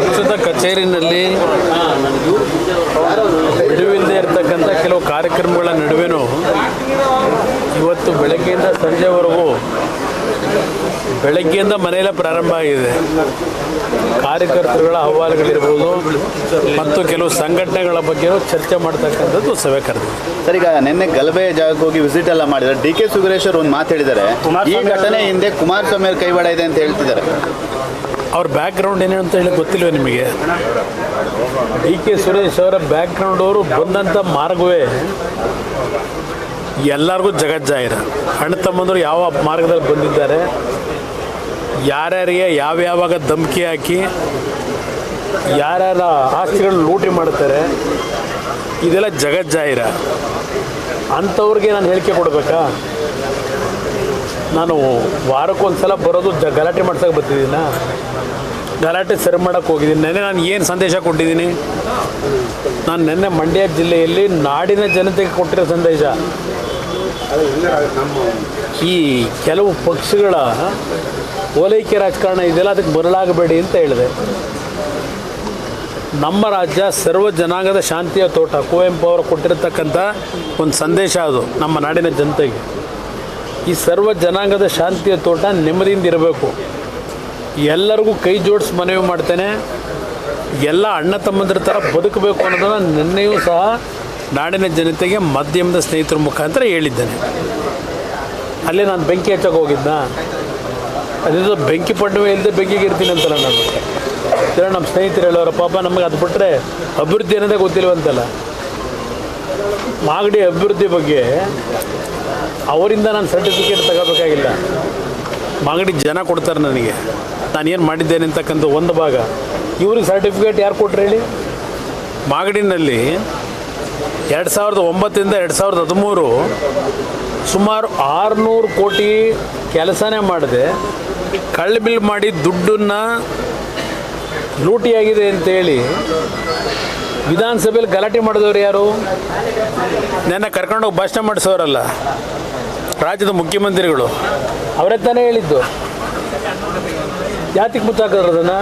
ಪಕ್ಷದ ಕಚೇರಿನಲ್ಲಿ ಬಿಡುವಿಲ್ಲದೆ ಇರತಕ್ಕಂಥ ಕೆಲವು ಕಾರ್ಯಕ್ರಮಗಳ ನಡುವೆನೂ ಇವತ್ತು ಬೆಳಗ್ಗೆಯಿಂದ ಸಂಜೆವರೆಗೂ ಬೆಳಗ್ಗೆಯಿಂದ ಮನೆಯಲ್ಲೇ ಪ್ರಾರಂಭ ಆಗಿದೆ. ಕಾರ್ಯಕರ್ತರುಗಳ ಅಹವಾಲುಗಳಿರ್ಬೋದು ಮತ್ತು ಕೆಲವು ಸಂಘಟನೆಗಳ ಬಗ್ಗೆ ಚರ್ಚೆ ಮಾಡ್ತಕ್ಕಂಥದ್ದು ಸಭೆ ಕರೆದಿದೆ. ಸರ್ ಈಗ ನಿನ್ನೆ ಗಲಭೆ ಜಾಗಕ್ಕೆ ಹೋಗಿ ವಿಸಿಟ್ ಎಲ್ಲ ಮಾಡಿದ್ದಾರೆ. ಡಿ ಕೆ ಸುಗ್ರೇಶ್ವರ್ ಅವರು ಒಂದು ಮಾತು ಹೇಳಿದ್ದಾರೆ. ಈ ಘಟನೆ ಹಿಂದೆ ಕುಮಾರಸ್ವಾಮಿ ಅವ್ರ ಕೈವಾಡ ಇದೆ ಅಂತ ಹೇಳ್ತಿದ್ದಾರೆ. ಅವ್ರ ಬ್ಯಾಕ್ಗ್ರೌಂಡ್ ಏನೇನು ಅಂತ ಹೇಳಿ ಗೊತ್ತಿಲ್ವ ನಿಮಗೆ? ಡಿ ಕೆ ಸುರೇಶ್ ಅವರ ಬ್ಯಾಕ್ಗ್ರೌಂಡ್ ಅವರು ಬಂದಂಥ ಮಾರ್ಗವೇ ಎಲ್ಲರಿಗೂ ಜಗಜ್ಜಾಹಿರ ಅಣ್ಣ ತಮ್ಮಂದರು ಯಾವ ಮಾರ್ಗದಲ್ಲಿ ಬಂದಿದ್ದಾರೆ, ಯಾರ್ಯಾರಿಗೆ ಯಾವ್ಯಾವಾಗ ಧಮಕಿ ಹಾಕಿ, ಯಾರ್ಯಾರ ಆಸ್ತಿಗಳನ್ನ ಲೂಟಿ ಮಾಡ್ತಾರೆ, ಇದೆಲ್ಲ ಜಗಜ್ಜಾಹಿರ ಅಂಥವ್ರಿಗೆ ನಾನು ಹೇಳಿಕೆ ಕೊಡಬೇಕಾ? ನಾನು ವಾರಕ್ಕೊಂದ್ಸಲ ಬರೋದು ಗಲಾಟೆ ಮಾಡ್ಸಕ್ಕೆ ಬರ್ತಿದ್ದೀನ ಗಲಾಟೆ ಸರಿ ಮಾಡೋಕ್ಕೆ ಹೋಗಿದ್ದೀನಿ. ನೆನ್ನೆ ನಾನು ಏನು ಸಂದೇಶ ಕೊಟ್ಟಿದ್ದೀನಿ? ನಾನು ನಿನ್ನೆ ಮಂಡ್ಯ ಜಿಲ್ಲೆಯಲ್ಲಿ ನಾಡಿನ ಜನತೆಗೆ ಕೊಟ್ಟಿರೋ ಸಂದೇಶ. ಈ ಕೆಲವು ಪಕ್ಷಗಳ ಓಲೈಕೆ ರಾಜಕಾರಣ ಇದೆಯಲ್ಲ ಅದಕ್ಕೆ ಬರಲಾಗಬೇಡಿ ಅಂತ ಹೇಳಿದೆ. ನಮ್ಮ ರಾಜ್ಯ ಸರ್ವ ಜನಾಂಗದ ಶಾಂತಿಯ ತೋಟ. ಕುವೆಂಪು ಅವರು ಕೊಟ್ಟಿರತಕ್ಕಂಥ ಒಂದು ಸಂದೇಶ ಅದು ನಮ್ಮ ನಾಡಿನ ಜನತೆಗೆ. ಈ ಸರ್ವ ಜನಾಂಗದ ಶಾಂತಿಯ ತೋಟ ನೆಮ್ಮದಿಯಿಂದ ಇರಬೇಕು. ಎಲ್ಲರಿಗೂ ಕೈ ಜೋಡಿಸಿ ಮನವಿ ಮಾಡ್ತೇನೆ. ಎಲ್ಲ ಅಣ್ಣ ತಮ್ಮಂದ್ರ ಥರ ಬದುಕಬೇಕು ಅನ್ನೋದನ್ನು ನಿನ್ನೆಯೂ ಸಹ ನಾಡಿನ ಜನತೆಗೆ ಮಾಧ್ಯಮದ ಸ್ನೇಹಿತರ ಮುಖಾಂತರ ಹೇಳಿದ್ದೇನೆ. ಅಲ್ಲಿ ನಾನು ಬೆಂಕಿ ಹಚ್ಚಕ್ಕೆ ಹೋಗಿದ್ದ ಅದರಿಂದ ಬೆಂಕಿ ಪಡ್ಡುವೆ ಇಲ್ಲದೆ ಬೆಂಕಿಗೆ ಇರ್ತೀನಿ ಅಂತಲ್ಲ ನಾನು. ಇದರ ನಮ್ಮ ಸ್ನೇಹಿತರು ಹೇಳೋರು, ಪಾಪ ನಮಗೆ ಅದು ಬಿಟ್ಟರೆ ಅಭಿವೃದ್ಧಿ ಅನ್ನೋದೇ ಗೊತ್ತಿಲ್ವಂತಲ್ಲ. ಮಾಗಡಿ ಅಭಿವೃದ್ಧಿ ಬಗ್ಗೆ ಅವರಿಂದ ನಾನು ಸರ್ಟಿಫಿಕೇಟ್ ತಗೋಬೇಕಾಗಿಲ್ಲ. ಮಾಗಡಿ ಜನ ಕೊಡ್ತಾರೆ ನನಗೆ. ನಾನು ಏನು ಮಾಡಿದ್ದೇನೆ ಅಂತಕ್ಕಂಥ ಒಂದು ಭಾಗ. ಇವ್ರಿಗೆ ಸರ್ಟಿಫಿಕೇಟ್ ಯಾರು ಕೊಟ್ರು ಹೇಳಿ? ಮಾಗಡಿನಲ್ಲಿ ಎರಡು ಸಾವಿರದ ಒಂಬತ್ತರಿಂದ ಎರಡು ಸಾವಿರದ ಹದಿಮೂರು ಸುಮಾರು ಆರುನೂರು ಕೋಟಿ ಕೆಲಸನೇ ಮಾಡಿದೆ. ಕಳ್ಳ ಬಿಲ್ ಮಾಡಿ ದುಡ್ಡನ್ನು ಲೂಟಿಯಾಗಿದೆ ಅಂತೇಳಿ ವಿಧಾನಸಭೆಯಲ್ಲಿ ಗಲಾಟೆ ಮಾಡಿದವರು ಯಾರು? ನನ್ನ ಕರ್ಕೊಂಡೋಗಿ ಭಾಷಣ ಮಾಡಿಸೋರಲ್ಲ. ರಾಜ್ಯದ ಮುಖ್ಯಮಂತ್ರಿಗಳು. ಅವರೇ ತಾನೇ ಹೇಳಿದ್ದು. ಜಾತಿಗೆ ಮುಚ್ಚಾಕಿದ್ರು ಅದನ್ನು?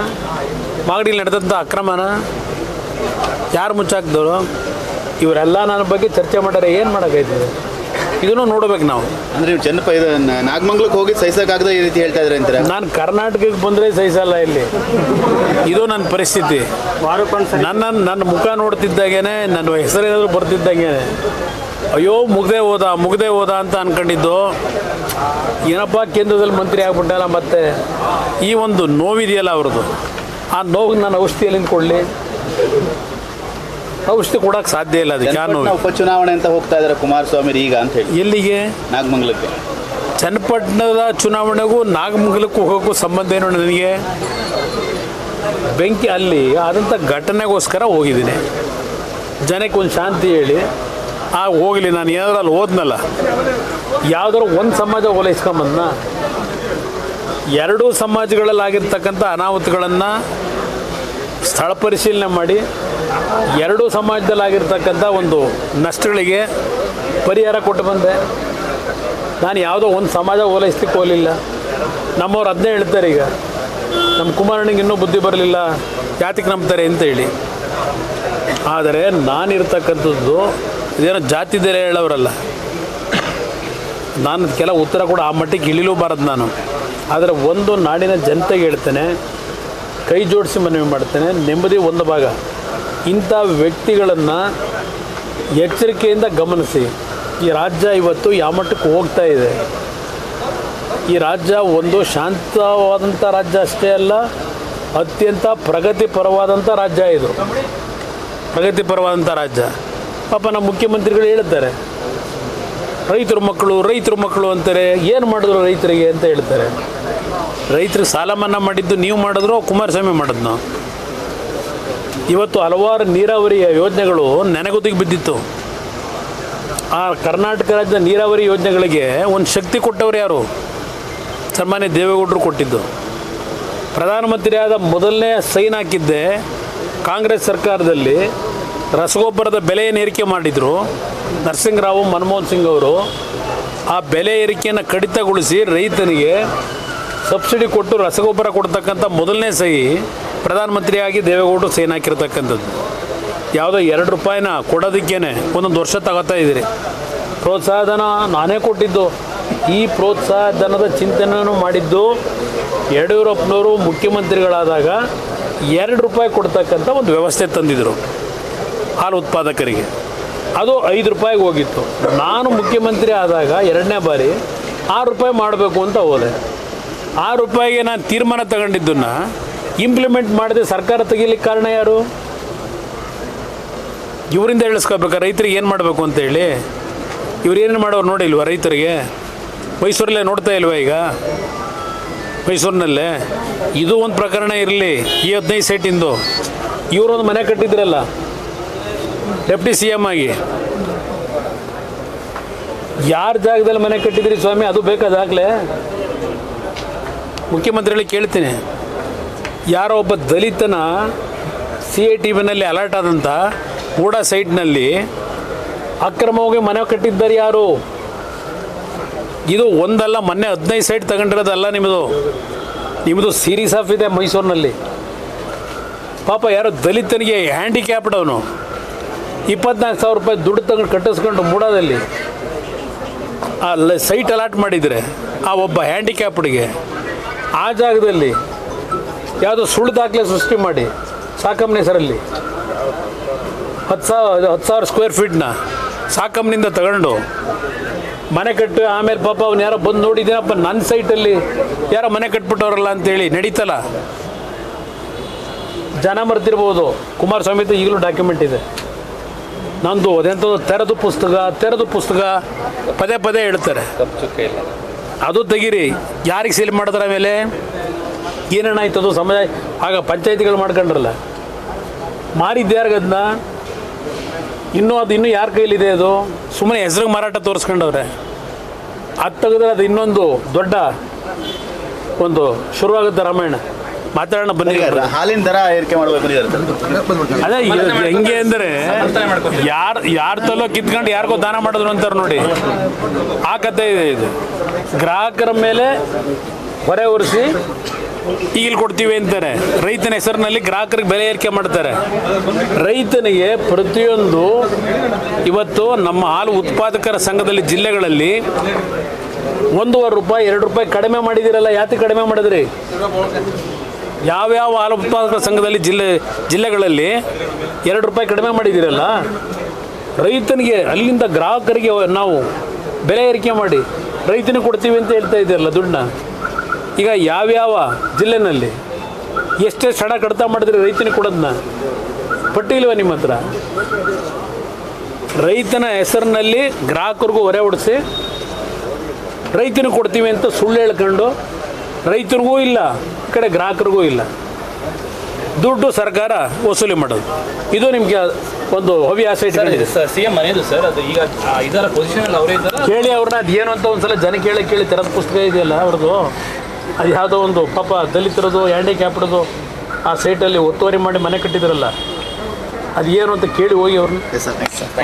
ಮಾಗಡಿಲಿ ನಡೆದಂಥ ಅಕ್ರಮನ ಯಾರು ಮುಚ್ಚಾಕಿದ್ರು? ಇವರೆಲ್ಲ ನನ್ನ ಬಗ್ಗೆ ಚರ್ಚೆ ಮಾಡ್ಯಾರೆ ಏನು ಮಾಡೋಕ್ಕಾಯ್ತು ಇದನ್ನು ನೋಡ್ಬೇಕು ನಾವು. ಅಂದ್ರೆ ನೀವು ಚೆನ್ನಪ್ಪ ಇದು ನಾಗಮಂಗಲಕ್ಕೆ ಹೋಗಿ ಸಹಿಸಕ್ಕಾಗದ ಈ ರೀತಿ ಹೇಳ್ತಾ ಇದ್ರೆ ಅಂತಾರೆ ನಾನು ಕರ್ನಾಟಕಕ್ಕೆ ಬಂದರೆ ಸಹಿಸಲ್ಲ ಇಲ್ಲಿ. ಇದು ನನ್ನ ಪರಿಸ್ಥಿತಿ. ನನ್ನ ನನ್ನ ಮುಖ ನೋಡ್ತಿದ್ದಾಗೇನೆ ನನ್ನ ಹೆಸರೇನಾದರೂ ಬರ್ತಿದ್ದಂಗೆ ಅಯ್ಯೋ ಮುಗ್ದೇ ಹೋದ ಮುಗ್ದೇ ಹೋದ ಅಂತ ಅನ್ಕೊಂಡಿದ್ದು. ಏನಪ್ಪ ಕೇಂದ್ರದಲ್ಲಿ ಮಂತ್ರಿ ಆಗ್ಬಿಟ್ಟಲ್ಲ ಮತ್ತೆ? ಈ ಒಂದು ನೋವಿದೆಯಲ್ಲ ಅವ್ರದ್ದು. ಆ ನೋವಿಗೆ ನಾನು ಔಷಧಿಯಲ್ಲಿ ಕೊಡಲಿ? ಔಷಧಿ ಕೊಡೋಕೆ ಸಾಧ್ಯ ಇಲ್ಲ ಅದಕ್ಕೆ. ಆ ಚುನಾವಣೆ ನೋವು? ಉಪಚುನಾವಣೆ ಅಂತ ಹೋಗ್ತಾ ಇದ್ದಾರೆ ಕುಮಾರಸ್ವಾಮಿ ಈಗ ಅಂತ ಹೇಳಿ. ಎಲ್ಲಿಗೆ? ನಾಗಮಂಗಲಕ್ಕೆ. ಚನ್ನಪಟ್ಟಣದ ಚುನಾವಣೆಗೂ ನಾಗಮಂಗಲಕ್ಕೂ ಹೋಗೋಕ್ಕೂ ಸಂಬಂಧ ಏನು ನನಗೆ? ಬೆಂಕಿ ಅಲ್ಲಿ ಆದಂಥ ಘಟನೆಗೋಸ್ಕರ ಹೋಗಿದ್ದೀನಿ. ಜನಕ್ಕೆ ಒಂದು ಶಾಂತಿ ಹೇಳಿ. ಆ ಹೋಗಲಿ, ನಾನು ಏನಾದ್ರೂ ಅಲ್ಲಿ ಓದ್ನಲ್ಲ ಯಾವ್ದಾರು ಒಂದು ಸಮಾಜ ಓಲೈಸ್ಕೊಂಬಂದ ಎರಡೂ ಸಮಾಜಗಳಲ್ಲಿ ಆಗಿರ್ತಕ್ಕಂಥ ಅನಾಹುತಗಳನ್ನು ಸ್ಥಳ ಪರಿಶೀಲನೆ ಮಾಡಿ, ಎರಡೂ ಸಮಾಜದಲ್ಲಾಗಿರ್ತಕ್ಕಂಥ ಒಂದು ನಷ್ಟಗಳಿಗೆ ಪರಿಹಾರ ಕೊಟ್ಟು ಬಂದೆ. ನಾನು ಯಾವುದೋ ಒಂದು ಸಮಾಜ ಓಲೈಸ್ಲಿಕ್ಕೆ ಹೋಗಲಿಲ್ಲ. ನಮ್ಮವ್ರು ಅದನ್ನೇ ಹೇಳ್ತಾರೆ ಈಗ. ನಮ್ಮ ಕುಮಾರಣ್ಣಿಗೆ ಇನ್ನೂ ಬುದ್ಧಿ ಬರಲಿಲ್ಲ ಜಾತಿಗೆ ನಂಬ್ತಾರೆ ಅಂತ ಹೇಳಿ. ಆದರೆ ನಾನಿರ್ತಕ್ಕಂಥದ್ದು ಇದೇನೋ ಜಾತಿ ದೇರೆ ಹೇಳೋರಲ್ಲ ನಾನು ಕೆಲ ಉತ್ತರ ಕೂಡ ಆ ಮಟ್ಟಿಗೆ ಇಳಿಲೂಬಾರದು ನಾನು. ಆದರೆ ಒಂದು ನಾಡಿನ ಜನತೆಗೆ ಹೇಳ್ತೇನೆ, ಕೈ ಜೋಡಿಸಿ ಮನವಿ ಮಾಡ್ತೇನೆ, ನೆಮ್ಮದಿ ಒಂದು ಭಾಗ. ಇಂಥ ವ್ಯಕ್ತಿಗಳನ್ನು ಎಚ್ಚರಿಕೆಯಿಂದ ಗಮನಿಸಿ. ಈ ರಾಜ್ಯ ಇವತ್ತು ಯಾವ ಮಟ್ಟಕ್ಕೆ ಹೋಗ್ತಾ ಇದೆ. ಈ ರಾಜ್ಯ ಒಂದು ಶಾಂತವಾದಂಥ ರಾಜ್ಯ ಅಷ್ಟೇ ಅಲ್ಲ, ಅತ್ಯಂತ ಪ್ರಗತಿಪರವಾದಂಥ ರಾಜ್ಯ ಇದು. ಪ್ರಗತಿಪರವಾದಂಥ ರಾಜ್ಯ. ಪಾಪ ನಮ್ಮ ಮುಖ್ಯಮಂತ್ರಿಗಳು ಹೇಳ್ತಾರೆ. ರೈತರ ಮಕ್ಕಳು ರೈತರ ಮಕ್ಕಳು ಅಂತಾರೆ, ಏನು ಮಾಡಿದ್ರು ರೈತರಿಗೆ ಅಂತ ಹೇಳ್ತಾರೆ. ರೈತರಿಗೆ ಸಾಲ ಮನ್ನಾ ಮಾಡಿದ್ದು ನೀವು ಮಾಡಿದ್ರು, ಕುಮಾರಸ್ವಾಮಿ ಮಾಡಿದ್ನು? ಇವತ್ತು ಹಲವಾರು ನೀರಾವರಿಯ ಯೋಜನೆಗಳು ನೆನಗುದಿಗೆ ಬಿದ್ದಿತ್ತು. ಆ ಕರ್ನಾಟಕ ರಾಜ್ಯದ ನೀರಾವರಿ ಯೋಜನೆಗಳಿಗೆ ಒಂದು ಶಕ್ತಿ ಕೊಟ್ಟವ್ರು ಯಾರು? ಸನ್ಮಾನ್ಯ ದೇವೇಗೌಡರು ಕೊಟ್ಟಿದ್ದು. ಪ್ರಧಾನಮಂತ್ರಿಯಾದ ಮೊದಲನೇ ಸೈನ್ ಹಾಕಿದ್ದೆ ಕಾಂಗ್ರೆಸ್ ಸರ್ಕಾರದಲ್ಲಿ. ರಸಗೊಬ್ಬರದ ಬೆಲೆ ಏರಿಕೆ ಮಾಡಿದರು? ನರಸಿಂಹರಾವು, ಮನಮೋಹನ್ ಸಿಂಗ್ ಅವರು ಆ ಬೆಲೆ ಏರಿಕೆಯನ್ನು ಕಡಿತಗೊಳಿಸಿ ರೈತನಿಗೆ ಸಬ್ಸಿಡಿ ಕೊಟ್ಟು ರಸಗೊಬ್ಬರ ಕೊಡ್ತಕ್ಕಂಥ ಮೊದಲನೇ ಸಹಿ ಪ್ರಧಾನಮಂತ್ರಿಯಾಗಿ ದೇವೇಗೌಡರು ಸೈನ್ ಹಾಕಿರ್ತಕ್ಕಂಥದ್ದು. ಯಾವುದೋ ಎರಡು ರೂಪಾಯಿನ ಕೊಡೋದಕ್ಕೇನೆ ಒಂದೊಂದು ವರ್ಷ ತಗೋತಾ ಇದ್ದೀರಿ. ಪ್ರೋತ್ಸಾಹಧನ ನಾನೇ ಕೊಟ್ಟಿದ್ದು. ಈ ಪ್ರೋತ್ಸಾಹಧನದ ಚಿಂತನೆಯನ್ನು ಮಾಡಿದ್ದು ಯಡಿಯೂರಪ್ಪನವರು ಮುಖ್ಯಮಂತ್ರಿಗಳಾದಾಗ ಎರಡು ರೂಪಾಯಿ ಕೊಡ್ತಕ್ಕಂಥ ಒಂದು ವ್ಯವಸ್ಥೆ ತಂದಿದ್ದರು ಹಾಲು ಉತ್ಪಾದಕರಿಗೆ. ಅದು ಐದು ರೂಪಾಯಿಗೆ ಹೋಗಿತ್ತು. ನಾನು ಮುಖ್ಯಮಂತ್ರಿ ಆದಾಗ ಎರಡನೇ ಬಾರಿ ಆರು ರೂಪಾಯಿ ಮಾಡಬೇಕು ಅಂತ ಹೋದೆ. ಆರು ರೂಪಾಯಿಗೆ ನಾನು ತೀರ್ಮಾನ ತಗೊಂಡಿದ್ದನ್ನು ಇಂಪ್ಲಿಮೆಂಟ್ ಮಾಡದೆ ಸರ್ಕಾರ ತೆಗಿಲಿಕ್ಕೆ ಕಾರಣ ಯಾರು? ಇವರಿಂದ ಹೇಳಿಸ್ಕೋಬೇಕಾ ರೈತರಿಗೆ ಏನು ಮಾಡಬೇಕು ಅಂತೇಳಿ ಇವ್ರು ಏನು ಮಾಡೋರು ನೋಡಿಲ್ವಾ ರೈತರಿಗೆ? ಮೈಸೂರಲ್ಲೇ ನೋಡ್ತಾ ಇಲ್ವಾ ಈಗ? ಮೈಸೂರಿನಲ್ಲೇ? ಇದು ಒಂದು ಪ್ರಕರಣ ಇರಲಿ, ಈ ಹದಿನೈದು ಸೈಟಿಂದು ಇವರೊಂದು ಮನೆ ಕಟ್ಟಿದ್ರಲ್ಲ ಡೆಪ್ಟಿ ಸಿ ಎಂ ಆಗಿ. ಯಾರ ಜಾಗದಲ್ಲಿ ಮನೆ ಕಟ್ಟಿದ್ರಿ ಸ್ವಾಮಿ? ಅದು ಬೇಕಾದಾಗಲೇ ಮುಖ್ಯಮಂತ್ರಿಗಳಿಗೆ ಕೇಳ್ತೀನಿ. ಯಾರೋ ಒಬ್ಬ ದಲಿತನ ಸಿ ಐ ಟಿ ವಿನಲ್ಲಿ ಅಲರ್ಟ್ ಆದಂಥ ಕೂಡ ಸೈಟ್ನಲ್ಲಿ ಅಕ್ರಮವಾಗಿ ಮನೆ ಕಟ್ಟಿದ್ದಾರೆ ಯಾರು? ಇದು ಒಂದಲ್ಲ, ಮೊನ್ನೆ ಹದಿನೈದು ಸೈಟ್ ತಗೊಂಡಿರೋದಲ್ಲ ನಿಮ್ಮದು ನಿಮ್ಮದು ಸೀರೀಸ್ ಆಫ್ ಇದೆ ಮೈಸೂರಿನಲ್ಲಿ. ಪಾಪ ಯಾರೋ ದಲಿತನಿಗೆ ಹ್ಯಾಂಡಿಕ್ಯಾಪ್ಡ್ ಅವನು. ಇಪ್ಪತ್ನಾಲ್ಕು ಸಾವಿರ ರೂಪಾಯಿ ದುಡ್ಡು ತಗೊಂಡು ಕಟ್ಟಿಸ್ಕೊಂಡು ಮೂಡದಲ್ಲಿ ಆ ಲ- ಸೈಟ್ ಅಲಾಟ್ ಮಾಡಿದರೆ ಆ ಒಬ್ಬ ಹ್ಯಾಂಡಿಕ್ಯಾಪ್ಡ್ಗೆ ಆ ಜಾಗದಲ್ಲಿ ಯಾವುದೋ ಸುಳ್ಳು ದಾಖಲೆ ಸೃಷ್ಟಿ ಮಾಡಿ, ಸಾಕಮ್ಮನ ಹೆಸರಲ್ಲಿ ಹತ್ತು ಸಾವಿರ ಹತ್ತು ಸಾವಿರ ಸ್ಕ್ವೇರ್ ಫೀಟ್ನ ಸಾಕಮ್ಮನಿಂದ ತಗೊಂಡು ಮನೆ ಕಟ್ಟು, ಆಮೇಲೆ ಪಾಪ ಅವ್ನು ಯಾರೋ ಬಂದು ನೋಡಿದ್ದೀನಪ್ಪ ನನ್ನ ಸೈಟಲ್ಲಿ ಯಾರೋ ಮನೆ ಕಟ್ಬಿಟ್ಟವ್ರಲ್ಲ ಅಂತೇಳಿ ನಡೀತಲ್ಲ. ಜನ ಮರ್ತಿರ್ಬೋದು ಕುಮಾರಸ್ವಾಮಿ ಈಗಲೂ ಡಾಕ್ಯುಮೆಂಟ್ ಇದೆ. ನಂದು ಅದೆಂಥದ್ದು ತೆರೆದು ಪುಸ್ತಕ ತೆರೆದು ಪುಸ್ತಕ ಪದೇ ಪದೇ ಹೇಳ್ತಾರೆ. ಅದು ತೆಗೀರಿ. ಯಾರಿಗೆ ಸೇಲ್ ಮಾಡಿದ್ರ ಮೇಲೆ? ಏನೇನಾಯ್ತು ಅದು ಸಮಯ? ಆಗ ಪಂಚಾಯತಿಗಳು ಮಾಡ್ಕೊಂಡ್ರಲ್ಲ. ಮಾರಿದ್ಯಾರ್ಗದನ್ನ ಇನ್ನೂ ಅದು ಇನ್ನೂ ಯಾರ ಕೈಲಿದೆ ಅದು? ಸುಮ್ಮನೆ ಹೆಸ್ರಿಗೆ ಮಾರಾಟ ತೋರಿಸ್ಕೊಂಡವ್ರೆ. ಅದು ತೆಗೆದ್ರೆ ಅದು ಇನ್ನೊಂದು ದೊಡ್ಡ ಒಂದು ಶುರುವಾಗುತ್ತೆ ರಾಮಾಯಣ. ಮಾತಾಡೋಣ ಬನ್ನಿ. ಹಾಲಿನ ದರ ಏರಿಕೆ ಮಾಡಬೇಕು ಅದೇ ಹೆಂಗೆ ಅಂದರೆ ಯಾರು ಯಾರ ತಲೋ ಕಿತ್ಕೊಂಡು ಯಾರಿಗೋ ದಾನ ಮಾಡಿದ್ರು ಅಂತಾರೆ ನೋಡಿ. ಆ ಕಥೆ ಇದೆ ಇದು. ಗ್ರಾಹಕರ ಮೇಲೆ ಹೊರೆ ಉರಿಸಿ ಈಗಲ್ ಕೊಡ್ತೀವಿ ಅಂತಾರೆ. ರೈತನ ಹೆಸರಿನಲ್ಲಿ ಗ್ರಾಹಕರಿಗೆ ಬೆಲೆ ಏರಿಕೆ ಮಾಡ್ತಾರೆ. ರೈತನಿಗೆ ಪ್ರತಿಯೊಂದು ಇವತ್ತು ನಮ್ಮ ಹಾಲು ಉತ್ಪಾದಕರ ಸಂಘದಲ್ಲಿ ಜಿಲ್ಲೆಗಳಲ್ಲಿ ಒಂದೂವರೆ ರೂಪಾಯಿ ಎರಡು ರೂಪಾಯಿ ಕಡಿಮೆ ಮಾಡಿದಿರಲ್ಲ ಯಾತಿ ಕಡಿಮೆ ಮಾಡಿದ್ರಿ? ಯಾವ್ಯಾವ ಹಾಲು ಉತ್ಪಾದಕರ ಸಂಘದಲ್ಲಿ ಜಿಲ್ಲೆ, ಜಿಲ್ಲೆಗಳಲ್ಲಿ ಎರಡು ರೂಪಾಯಿ ಕಡಿಮೆ ಮಾಡಿದ್ದೀರಲ್ಲ, ರೈತನಿಗೆ ಅಲ್ಲಿಂದ ಗ್ರಾಹಕರಿಗೆ ನಾವು ಬೆಲೆ ಏರಿಕೆ ಮಾಡಿ ರೈತನಿಗೆ ಕೊಡ್ತೀವಿ ಅಂತ ಹೇಳ್ತಾ ಇದ್ದೀರಲ್ಲ ದುಡ್ಡನ್ನ. ಈಗ ಯಾವ್ಯಾವ ಜಿಲ್ಲೆನಲ್ಲಿ ಎಷ್ಟೇ ಸಡ ಕಡಿತ ಮಾಡಿದ್ರೆ ರೈತನಿಗೆ ಕೊಡೋದನ್ನ ಪಟ್ಟಿ ಇಲ್ವಾ ನಿಮ್ಮ ಹತ್ರ? ರೈತನ ಹೆಸರಿನಲ್ಲಿ ಗ್ರಾಹಕರಿಗೂ ಹೊರೆ ಹೊಡಿಸಿ ರೈತನಿಗೆ ಕೊಡ್ತೀವಿ ಅಂತ ಸುಳ್ಳು ಹೇಳ್ಕೊಂಡು ರೈತರಿಗೂ ಇಲ್ಲ ಈ ಕಡೆ ಗ್ರಾಹಕರಿಗೂ ಇಲ್ಲ. ದುಡ್ಡು ಸರ್ಕಾರ ವಸೂಲಿ ಮಾಡೋದು. ಇದು ನಿಮಗೆ ಒಂದು ಹವ್ಯಾಸ ಇಟ್ಕೊಂಡಿದೆ ಸಿಎಂ ಮನೆಯದು ಸರ್ ಅದು ಈಗ ಇದರ ಪೊಸಿಷನ್ ಅಲ್ಲಿ ಅವರೇ ಇದ್ದಾರೆ. ಕೇಳಿ ಅವ್ರನ್ನ ಅದು ಏನು ಅಂತ ಒಂದ್ಸಲ ಜನ ಕೇಳಿ ಕೇಳಿ ತೆರೆದ ಪುಸ್ತಕ ಇದೆಯಲ್ಲ ಅವ್ರದ್ದು. ಅದು ಯಾವುದೋ ಒಂದು ಪಾಪ ದಲಿತರದು ಹ್ಯಾಂಡಿಕ್ಯಾಪ್ಡ್ದು ಆ ಸೈಟಲ್ಲಿ ಒತ್ತುವರಿ ಮಾಡಿ ಮನೆ ಕಟ್ಟಿದ್ರಲ್ಲ. ಅದು ಏನು ಅಂತ ಕೇಳಿ ಹೋಗಿ ಅವ್ರನ್ನ.